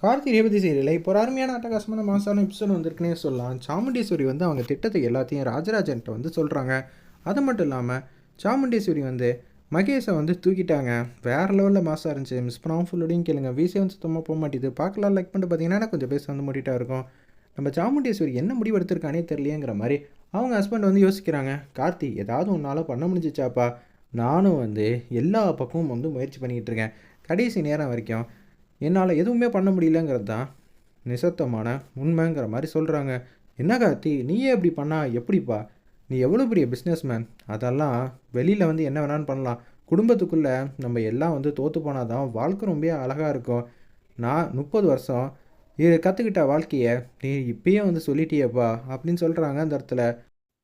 கார்த்தி ரேவதி சீரியலில் இப்போ ஒரு அருமையான அட்டகாசமான மாசான எபிசோட் வந்திருக்குனே சொல்லலாம். சாமுண்டீஸ்வரி வந்து அவங்க திட்டத்தை எல்லாத்தையும் ராஜராஜன்கிட்ட வந்து சொல்கிறாங்க அது மட்டும் இல்லாமல் சாமுண்டீஸ்வரி வந்து மகேஷை வந்து தூக்கிட்டாங்க. வேறு லெவலில் மாசாக இருந்துச்சு. மிஸ் பண்ணாமல் ஃபுல்லோடையும் கேளுங்க. வீசே வந்து சுத்தமாக போக மாட்டேது. பார்க்கலாம் லைக் பண்ணிட்டு பார்த்தீங்கன்னா கொஞ்சம் பேச வந்து மூடிட்டாக இருக்கும். நம்ம சாமுண்டீஸ்வரி என்ன முடிவு எடுத்திருக்கானே தெரியலையேங்கிற மாதிரி அவங்க ஹஸ்பண்ட் வந்து யோசிக்கிறாங்க. கார்த்தி ஏதாவது உன்னால் பண்ண முடிஞ்சிச்சாப்பா? நானும் வந்து எல்லா பக்கமும் வந்து முயற்சி பண்ணிக்கிட்டு இருக்கேன். கடைசி நேரம் வரைக்கும் என்னால் எதுவுமே பண்ண முடியலங்கிறது தான் நிசத்தமான உண்மைங்கிற மாதிரி சொல்கிறாங்க என்ன கார்த்தி நீயே இப்படி பண்ணா? எப்படிப்பா? நீ எவ்வளோ பெரிய பிஸ்னஸ்மேன் அதெல்லாம் வெளியில் வந்து என்ன வேணாலும் பண்ணலாம். குடும்பத்துக்குள்ளே நம்ம எல்லாம் வந்து தோற்று போனால் தான் வாழ்க்கை ரொம்ப அழகாக இருக்கும். நான் முப்பது வருஷம் இது கற்றுக்கிட்ட வாழ்க்கையை நீ இப்பயே வந்து சொல்லிட்டியேப்பா அப்படின்னு சொல்கிறாங்க அந்த இடத்துல.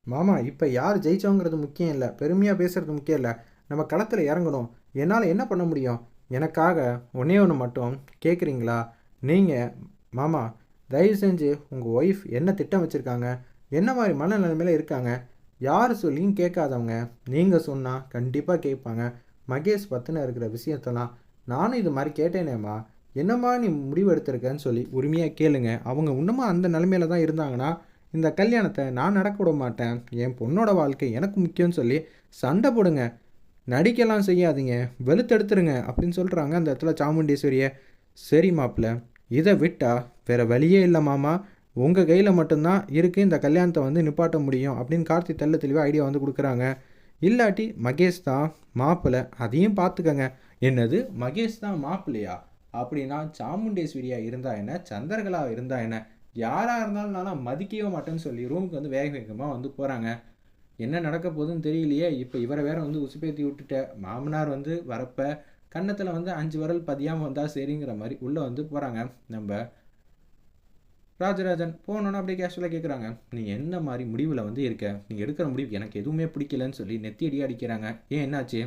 மாமா இப்போ யார் ஜெயிச்சோங்கிறது முக்கியம் இல்லை. பெருமையாக பேசுகிறது முக்கியம் இல்லை. நம்ம களத்தில் இறங்கணும். என்னால் என்ன பண்ண முடியும்? எனக்காக ஒன்றே ஒன்று மட்டும் கேட்குறீங்களா நீங்கள் மாமா தயவு செஞ்சு உங்கள் ஒய்ஃப் என்ன திட்டம் வச்சுருக்காங்க? என்ன மாதிரி மனநிலைமையில் இருக்காங்க? யார் சொல்லியும் கேட்காதவங்க. நீங்கள் சொன்னால் கண்டிப்பாக கேட்பாங்க. மகேஷ் பற்றின இருக்கிற விஷயத்தெல்லாம் நானும் இது மாதிரி கேட்டேனேம்மா என்னம்மா நீ முடிவெடுத்திருக்கேன்னு சொல்லி உரிமையாக கேளுங்க. அவங்க இன்னமும் அந்த நிலமையில தான் இருந்தாங்கன்னா இந்த கல்யாணத்தை நான் நடக்க விட மாட்டேன். என் பொண்ணோட வாழ்க்கை எனக்கு முக்கியம்னு சொல்லி சண்டை போடுங்க. நடிக்கலாம் செய்யாதீங்க வெளுத்தெடுத்துருங்க அப்படின்னு சொல்கிறாங்க அந்த இடத்துல சாமுண்டீஸ்வரியை. சரி மாப்பிள்ள இதை விட்டால் வேறு வழியே இல்லை மாமா. உங்கள் கையில் மட்டும்தான் இருக்குது இந்த கல்யாணத்தை வந்து நிப்பாட்ட முடியும் அப்படின்னு கார்த்தி தெல்ல தெளிவாக ஐடியா வந்து கொடுக்குறாங்க. இல்லாட்டி மகேஷ் தான் மாப்பிள்ளை அதையும் பார்த்துக்கங்க. என்னது மகேஷ் தான் மாப்பிள்ளையா? அப்படின்னா சாமுண்டேஸ்வரியா இருந்தா என்ன? சந்திரகலா இருந்தா என்ன? யாராக இருந்தாலும் நானும் மதிக்கவே மாட்டேன்னு சொல்லி ரூமுக்கு வந்து வேக வேகமாக வந்து போகிறாங்க என்ன நடக்க போகுதுன்னு தெரியலையே. இப்போ இவரை வேற வந்து உசுப்பேத்தி விட்டுட்ட. மாமனார் வந்து வரப்ப கன்னத்தில் வந்து அஞ்சு விரல் பதியாமல் வந்தால் சரிங்கிற மாதிரி உள்ளே வந்து போகிறாங்க நம்ம ராஜராஜன் போனோன்னு அப்படியே கேஷுவலாக கேட்குறாங்க நீ எந்த மாதிரி முடிவில் வந்து இருக்க? நீ எடுக்கிற முடிவு எனக்கு எதுவுமே பிடிக்கலன்னு சொல்லி நெத்தி அடி அடிக்கிறாங்க. ஏன் என்னாச்சு?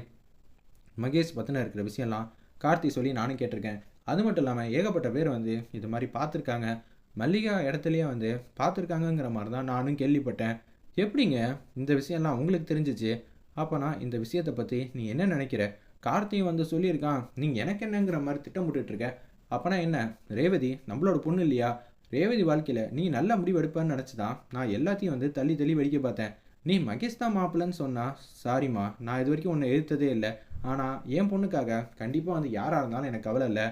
மகேஷ் பற்றின இருக்கிற விஷயம்லாம் கார்த்தி சொல்லி நானும் கேட்டிருக்கேன். அது மட்டும் இல்லாமல் ஏகப்பட்ட பேர் வந்து இது மாதிரி பார்த்துருக்காங்க. மல்லிகா இடத்துலையே வந்து பார்த்துருக்காங்கங்கிற மாதிரி தான் நானும் கேள்விப்பட்டேன். எப்படிங்க இந்த விஷயம்லாம் உங்களுக்கு தெரிஞ்சிச்சு? அப்போனா இந்த விஷயத்தை பற்றி நீ என்ன நினைக்கிற? கார்த்தியும் வந்து சொல்லியிருக்கான் நீ எனக்கு என்னங்கிற மாதிரி திட்டமிட்டுட்டு அப்போனா என்ன? ரேவதி நம்மளோட பொண்ணு இல்லையா? ரேவதி வாழ்க்கையில் நீ நல்ல முடிவு எடுப்பேன்னு நினச்சி தான் நான் எல்லாத்தையும் வந்து தள்ளி தள்ளி வெடிக்க பார்த்தேன். நீ மகேஷ் தான் மாப்பிள்ளன்னு சொன்னால் சாரிம்மா நான் இது வரைக்கும் உன்னை எதிர்த்ததே இல்லை. ஆனால் என் பொண்ணுக்காக கண்டிப்பாக வந்து யாராக இருந்தாலும் எனக்கு கவலை இல்லை.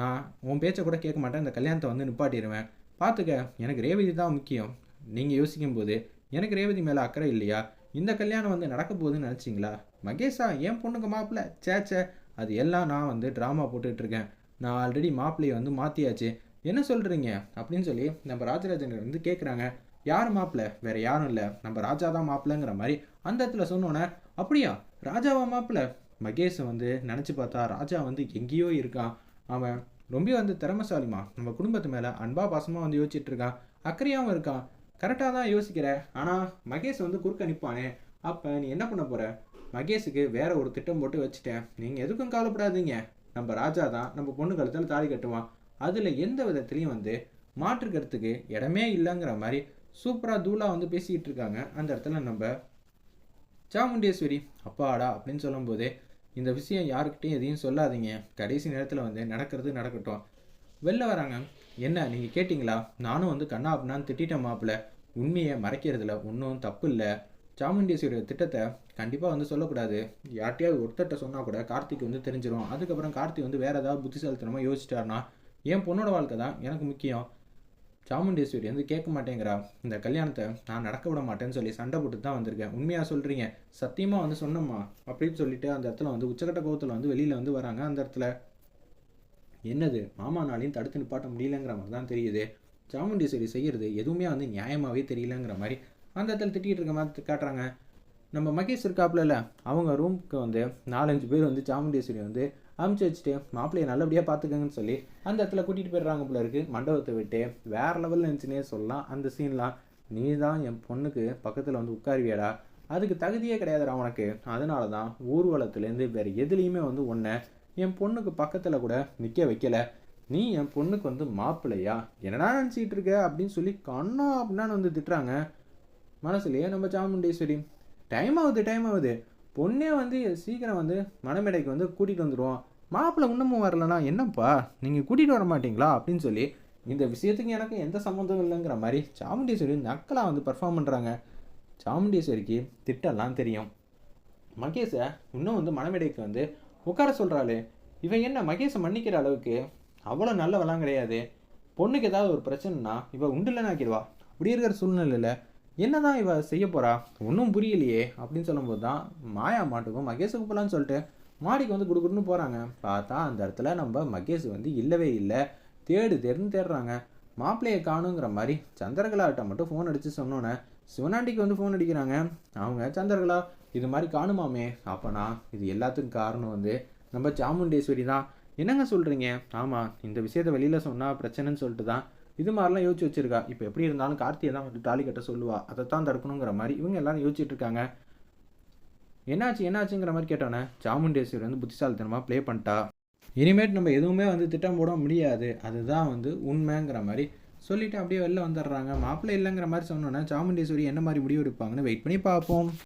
நான் உன் பேச்சை கூட கேட்க மாட்டேன். இந்த கல்யாணத்தை வந்து நிப்பாட்டிடுவேன் பார்த்துக்க எனக்கு ரேவதி தான் முக்கியம். நீங்கள் யோசிக்கும்போது எனக்கு ரேவதி மேலே அக்கறை இல்லையா? இந்த கல்யாணம் வந்து நடக்க போகுதுன்னு நினச்சிங்களா? மகேஷா என் பொண்ணுக்கு மாப்பிள்ளை சேச்சே அது எல்லாம் நான் வந்து ட்ராமா போட்டுட்ருக்கேன் நான் ஆல்ரெடி மாப்பிள்ளையை வந்து மாற்றியாச்சு என்ன சொல்கிறீங்க அப்படின்னு சொல்லி நம்ம ராஜராஜன் வந்து கேட்குறாங்க யார் மாப்பிள்ளை வேற யாரும் இல்லை. நம்ம ராஜா தான் மாப்பிள்ளைங்கிற மாதிரி அந்த இடத்துல சொன்னோன்னே அப்படியா? ராஜாவா மாப்பிள்ளை மகேஷை வந்து நினச்சி பார்த்தா ராஜா வந்து எங்கேயோ இருக்கான். அவன் ரொம்ப வந்து திறமசாலிமா நம்ம குடும்பத்து மேலே அன்பா பாசமாக வந்து யோசிச்சுட்டு இருக்கான். அக்கறையாகவும் இருக்கான். கரெக்டாக தான் யோசிக்கிற. ஆனால் மகேஷ் வந்து குறுக்க நிற்பானே அப்போ நீ என்ன பண்ண போகிற மகேஷுக்கு வேற ஒரு திட்டம் போட்டு வச்சுட்டேன். நீங்கள் எதுக்கும் கவலைப்படாதீங்க. நம்ம ராஜா தான் நம்ம பொண்ணு கழுத்தில் தாலி கட்டுவான். அதில் எந்த விதத்துலையும் வந்து மாற்றுக்கிறதுக்கு இடமே இல்லைங்கிற மாதிரி சூப்பராக தூளா வந்து பேசிக்கிட்டு இருக்காங்க. அந்த இடத்துல நம்ம சாமுண்டேஸ்வரி அப்பாடா அப்படின்னு சொல்லும்போது இந்த விஷயம் யாருக்கிட்டையும் எதையும் சொல்லாதீங்க. கடைசி நேரத்தில் வந்து நடக்கிறது நடக்கட்டும். வெளில வராங்க. என்ன நீங்கள் கேட்டிங்களா? நானும் வந்து கண்ணா அப்படின்னான்னு திட்டிட்டேன் மாப்பிள்ள. உண்மையை மறைக்கிறதுல ஒன்றும் தப்பு இல்லை. சாமுண்டீஸ்வரி திட்டத்தை கண்டிப்பாக வந்து சொல்லக்கூடாது. யார்ட்டையாவது ஒருத்தர்கிட்ட சொன்னால் கூட கார்த்திக் வந்து தெரிஞ்சிடும் அதுக்கப்புறம் கார்த்திக் வந்து வேறு ஏதாவது புத்திசாலித்தனமாக யோசிச்சிட்டாருன்னா என் பொண்ணோட வாழ்க்கை தான் எனக்கு முக்கியம். சாமுண்டேஸ்வரி வந்து கேட்க மாட்டேங்கிறா. இந்த கல்யாணத்தை நான் நடக்க விட மாட்டேன்னு சொல்லி சண்டை போட்டு தான் வந்திருக்கேன். உண்மையாக சொல்கிறீங்க சத்தியமாக வந்து சொன்னம்மா அப்படின்னு சொல்லிட்டு அந்த இடத்துல வந்து உச்சக்கட்ட கோவத்தில் வந்து வெளியில் வந்து வராங்க அந்த இடத்துல. என்னது மாமானாலையும் தடுத்து நிப்பாட்ட முடியலங்கிற மாதிரி தான் தெரியுது. சாமுண்டீஸ்வரி செய்கிறது எதுவுமே வந்து நியாயமாகவே தெரியலங்கிற மாதிரி அந்த இடத்துல திட்டிகிட்டு இருக்க மாதிரி காட்டுறாங்க. நம்ம மகேஷ் இருக்காப்புல அவங்க ரூமுக்கு வந்து நாலஞ்சு பேர் வந்து சாமுண்டீஸ்வரி வந்து அமுச்சு வச்சுட்டு மாப்பிள்ளையை நல்லபடியாக பார்த்துக்கங்கன்னு சொல்லி அந்த இடத்துல கூட்டிகிட்டு போயிடுறாங்க போல இருக்கு. மண்டபத்தை விட்டு வேற லெவலில் இருந்துச்சுன்னே சொல்லலாம். அந்த சீன்லாம் நீ தான் என் பொண்ணுக்கு பக்கத்தில் வந்து உட்காருவியாடா. அதுக்கு தகுதியே கிடையாதுடா உனக்கு. அதனால தான் ஊர்வலத்துலேருந்து வேறு எதுலேயுமே வந்து ஒன்றை என் பொண்ணுக்கு பக்கத்தில் கூட நிற்க வைக்கல. நீ என் பொண்ணுக்கு வந்து மாப்பிள்ளையா? என்னடா நினச்சிக்கிட்டு இருக்க? அப்படின்னு சொல்லி கண்ணா அப்படின்னு வந்து திட்டுறாங்க. மனசுலையே நம்ம சாமுண்டேஸ்வரி. டைம் ஆகுது டைம் ஆகுது. பொண்ணே வந்து சீக்கிரம் வந்து மணமேடைக்கு வந்து கூட்டிகிட்டு வந்துடுவோம் மாப்பிள்ளை இன்னமும் வரலனா என்னப்பா? நீங்கள் கூட்டிகிட்டு வர மாட்டீங்களா? அப்படின்னு சொல்லி இந்த விஷயத்துக்கு எனக்கு எந்த சம்மந்தம் இல்லைங்கிற மாதிரி சாமுண்டீஸ்வரி நக்கலாக வந்து பர்ஃபார்ம் பண்ணுறாங்க சாமுண்டீஸ்வரிக்கு திட்டெல்லாம் தெரியும். மகேஷை இன்னும் வந்து மணமேடைக்கு வந்து உட்கார சொல்கிறாளே இவன் என்ன மகேஷை மன்னிக்கிற அளவுக்கு அவ்வளோ நல்லவெல்லாம் கிடையாது. பொண்ணுக்கு ஏதாவது ஒரு பிரச்சனைனா இவள் உண்டுலன்னு ஆக்கிடுவா. அப்படி இருக்கிற சூழ்நிலையில் என்னதான் இவ செய்ய போகிறா ஒன்றும் புரியலையே அப்படின்னு சொல்லும்போது தான் மாயா மாட்டுக்கும் மகேஷுக்கு போகலான்னு சொல்லிட்டு மாடிக்கு வந்து குடுக்குன்னு போகிறாங்க பார்த்தா அந்த இடத்துல நம்ம மகேஷ் வந்து இல்லவே இல்லை. தேடு தேடுன்னு தேடுறாங்க. மாப்பிள்ளையை காணுங்கிற மாதிரி சந்திரகலாட்ட மட்டும் ஃபோன் அடித்து சொன்னோன்னே சிவனாண்டிக்கு வந்து ஃபோன் அடிக்கிறாங்க. அவங்க சந்திரகலா இது மாதிரி காணுமாமே அப்போனா இது எல்லாத்துக்கும் காரணம் வந்து நம்ம சாமுண்டேஸ்வரி தான். என்னங்க சொல்கிறீங்க ஆமாம் இந்த விஷயத்தை வெளியில் சொன்னால் பிரச்சனைன்னு சொல்லிட்டு தான் இது மாதிரிலாம் யோசிச்சு வச்சிருக்கா. இப்போ எப்படி இருந்தாலும் கார்த்தியை தான் வந்து தாலி கட்ட சொல்லுவா. அதை தான் தடுக்கணுங்கிற மாதிரி இவங்க எல்லாரும் யோசிச்சுட்டு இருக்காங்க. என்னாச்சு என்னாச்சுங்கிற மாதிரி கேட்டோன்னே சாமுண்டேஸ்வரி வந்து புத்திசாலித்தனமாக ப்ளே பண்ணிட்டா. இனிமேட் நம்ம எதுவுமே வந்து திட்டம் போட முடியாது. அதுதான் வந்து உண்மைங்கிற மாதிரி சொல்லிவிட்டு அப்படியே வெளில வந்துடுறாங்க. மாப்பிள்ளை இல்லைங்கிற மாதிரி சொன்னோன்னே சாமுண்டேஸ்வரி என்ன மாதிரி முடிவு எடுப்பாங்கன்னு வெயிட் பண்ணி பார்ப்போம்.